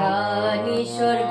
প্রাণী সর্ব